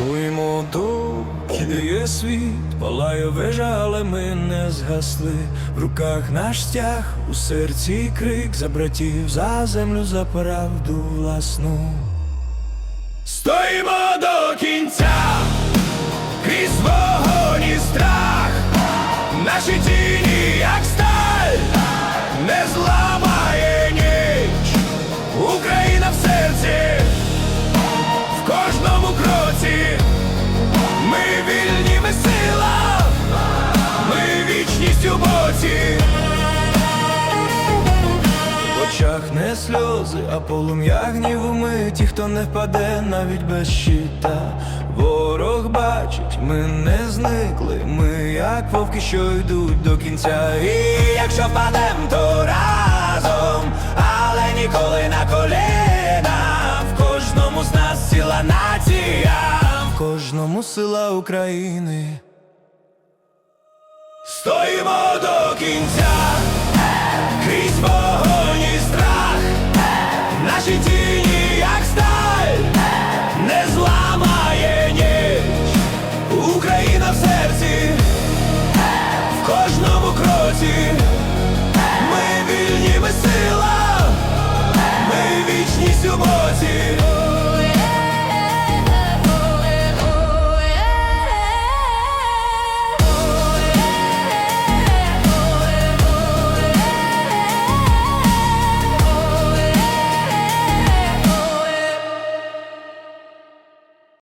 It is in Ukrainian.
Стоїмо доки дає світ, палає вежа, але ми не згасли. В руках наш стяг, у серці крик за братів, за землю, за правду власну. Стоїмо до кінця. Ми у боці. В очах не сльози, а полум'я ми ті, хто не впаде навіть без щита. Ворог бачить, ми не зникли, ми як вовки, що йдуть до кінця. І якщо впадем, то разом, але ніколи на коліна. В кожному з нас ціла нація, в кожному сила України. Кінця. Крізь вогонь і страх, наші тіні, як сталь, не зламає ніч, Україна в серці, в кожному кроці,